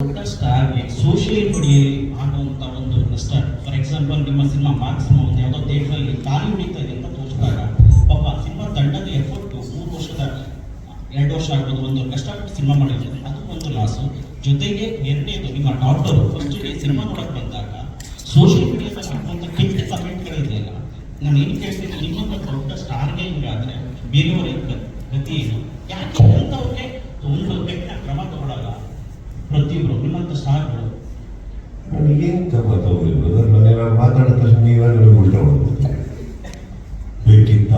ದೊಡ್ಡ ಸ್ಟಾರ್ಗೆ ಸೋಷಿಯಲ್ ಮೀಡಿಯಲ್ಲಿ ಆಗುವಂಥ ಒಂದು ನಷ್ಟ ಫಾರ್ ಎಕ್ಸಾಂಪಲ್ ನಿಮ್ಮ ಸಿನಿಮಾ ಮಾರ್ಕ್ಸ್ ಒಂದು ಯಾವುದೋ ಥಿಯೇಟ್ರಲ್ಲಿ ಉಳಿತಾ ಇದೆ ಅಂತ ತೋರಿಸಿದಾಗ ಪಾಪ ಸಿನಿಮಾ ತಂಡದ ಎಫರ್ಟ್ ಮೂರು ವರ್ಷದ, ಎರಡು ವರ್ಷ ಆಗ್ಬೋದು, ಒಂದು ಕಷ್ಟಪಟ್ಟು ಸಿನಿಮಾ ಮಾಡಿದ್ದಾರೆ. ಅದು ಒಂದು ಲಾಸು ಜೊತೆಗೆ ಎರಡನೇದು ನಿಮ್ಮ ಡಾಕ್ಟರ್ ಫಸ್ಟ್ ಡೇ ಸಿನಿಮಾ ನೋಡಕ್ಕೆ ಬಂದಾಗ ಸೋಷಿಯಲ್ ಮೀಡಿಯಾದಲ್ಲಿ ಹಾಕುವಂಥ ಕೆಟ್ಟ ಕಮೆಂಟ್ಗಳಿದೆಯಲ್ಲ ನಾನು ಏನು ಕೇಳ್ತೀನಿ, ನಿಮ್ಮ ದೊಡ್ಡ ಸ್ಟಾರ್ಗೆ ಹಿಂಗಾದ್ರೆ ಬೇರೆಯವರಿಗೆ ಗ- ಗತಿ ಏನು ಯಾಕೆ ಅಂಥವ್ರಿಗೆ ಒಂದು ಕೆಟ್ಟ ಕ್ರಮ ತಗೊಳ್ಳಲ್ಲ ಪ್ರತಿಯೊಬ್ಬರು ನಿಮ್ಮಂತ ಸ್ಟಾರ್ಗಳು ನನಗೇನು ತಗೊಳ್ಳಿ ಬ್ರದರ್ ನಾನು ಮಾತಾಡಿದ ತಕ್ಷಣ ಉಲ್ಟಾ ಬೇಕಿತ್ತ?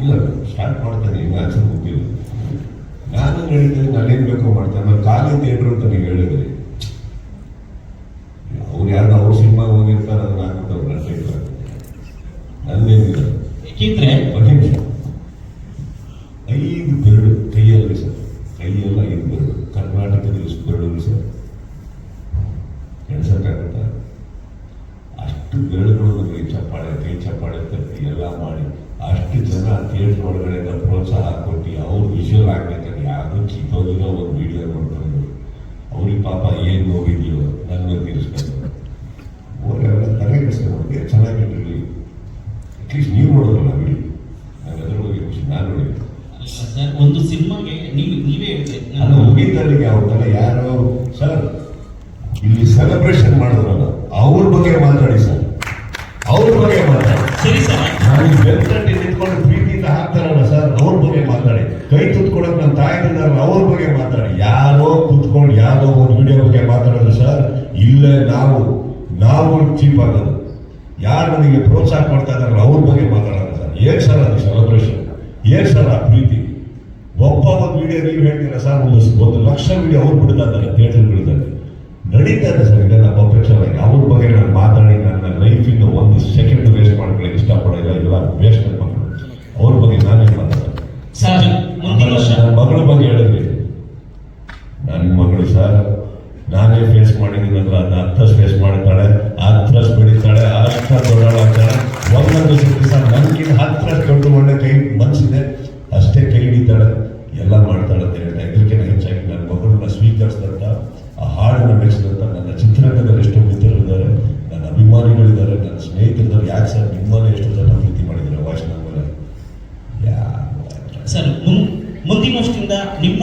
ಇಲ್ಲ ಸ್ಟಾರ್ಟ್ ಮಾಡ್ತಾನೆ ಇನ್ನು ಆನ್ಸರ್ ನಾನು ಹೇಳಿದ್ರೆ ನಾನೇನು ಬೇಕೋ ಮಾಡ್ತಾನೆ. ನಾನು ಖಾಲಿ ಥಿಯೇಟ್ರ್ ಅಂತ ನೀವು ಹೇಳಿದ್ರಿ. ಅವ್ರು ಯಾರು ಅವ್ರ ಸಿನಿಮಾ ಹೋಗಿರ್ತಾರೆ ಅದನ್ನ ಹಾಕ್ಬಿಟ್ಟು ನನ್ನ ಇಲ್ಲ ನಂದೇನಿಲ್ಲ ಏಕೆಂದ್ರೆ ಒಂದು ನಿಮಿಷ. ಐದು ಬೆರಳು ಕೈಯಲ್ಲಿ ಸರ್. ಕೈಯೆಲ್ಲ ಐದು ಬೆರಳು. ಬೆರಳು ಸರ್ ಕೆಲಸಕ್ಕಾಗುತ್ತ ಅಷ್ಟು ಬೆರಳುಗಳು ನಮಗೆ ಚಪ್ಪಾಳೆ ಕೈ ಚಪ್ಪಾಳೆ ತಟ್ಟಿ ಎಲ್ಲ ಮಾಡಿ ಅಷ್ಟು ಜನ ಥಿಯೇಟರ್ ಒಳಗಡೆಯಿಂದ ಪ್ರೋತ್ಸಾಹ ಕೊಟ್ಟು ಅವ್ರು ವಿಷುವಲ್ ಆಗ್ಬೇಕಂತ ಯಾರು ಕಿತ್ತೋಗಿರೋ ಒಂದು ವಿಡಿಯೋ ನೋಡ್ಕೊಂಡು ಅವ್ರಿಗೆ ಪಾಪ ಏನು ನೋವಿದೆಯೋ ಸಿನಿಮಾಗೆ ನೀವು ನೀವೇ ಹೇಳಿ ನಾನು ಮುಗಿತಲ್ಲಿಗೆ ಅವ್ರ ತರ ಯಾರೋ ಸರ್ ಇಲ್ಲಿ ಸೆಲೆಬ್ರೇಷನ್ ಮಾಡಿದ್ರಲ್ಲ ಅವ್ರ ಬಗ್ಗೆ ಮಾತಾಡಿ ಸರ್. ಅವ್ರ ಬಗ್ಗೆ ಮಾತಾಡಿ. ಸರಿ ಸರ್ ನಾನು ಬೆಲ್ತಟ್ಟಿ ನಿಂತ್ಕೊಂಡು ಪ್ರೀತಿಯಿಂದ ಹಾಕ್ತಾರಲ್ಲ ಸರ್ ಅವ್ರ ಬಗ್ಗೆ ಮಾತಾಡಿ. ಕೈ ತುತ್ಕೊಡಕ್ ನನ್ನ ತಾಯಿದಾರಲ್ಲ ಅವ್ರ ಬಗ್ಗೆ ಮಾತಾಡಿ. ಯಾರೋ ಕುತ್ಕೊಂಡು ಯಾರೋ ಒಂದು ವಿಡಿಯೋ ಬಗ್ಗೆ ಮಾತಾಡೋದು ಸರ್ ಇಲ್ಲೇ ನಾವು ನಾವು ಚೀಪ್ ಆಗೋದು. ಯಾರು ನನಗೆ ಪ್ರೋತ್ಸಾಹ ಮಾಡ್ತಾ ಇದಾರಲ್ಲ ಅವ್ರ ಬಗ್ಗೆ ಮಾತಾಡೋದು ಸರ್ ಏನ್ ಸರ್ ಅದು ಸೆಲೆಬ್ರೇಷನ್ ಏನ್ ಸರ್ ಆ ಪ್ರೀತಿ ಒಂದು ನೀವು ಹೇಳ್ತೀರಾ ಸರ್, ಒಂದು ಒಂದು ಲಕ್ಷ ವಿಡಿಯೋ ಅವ್ರು ಬಿಡ್ತಾ ಇದ್ದಾರೆ ಥಿಯೇಟರ್ಗಳಿದ್ದಾರೆ ನಡೀತಾ ಇದೆ ಸರ್ ಇದೆಲ್ಲ ಆಗಿ ಅವ್ರ ಬಗ್ಗೆ ನಾನು ಮಾತಾಡಿ, ನನ್ನ ಲೈಫಿಂದ ಒಂದು ಸೆಕೆಂಡ್ ವೇಸ್ಟ್ ಮಾಡ್ಕೊಳ್ಳೋಕೆ ಇಷ್ಟಪಡೋಲ್ಲ ಯಾಕೆ ಸರ್? ನಿಮ್ಮಲ್ಲೂ ಎಷ್ಟು ಜನ ಪ್ರೀತಿ ಮಾಡಿದ್ದೀರ ವಾಚನ ಸರ್ ಮುಂದಿನಷ್ಟಿಂದ ನಿಮ್ಮ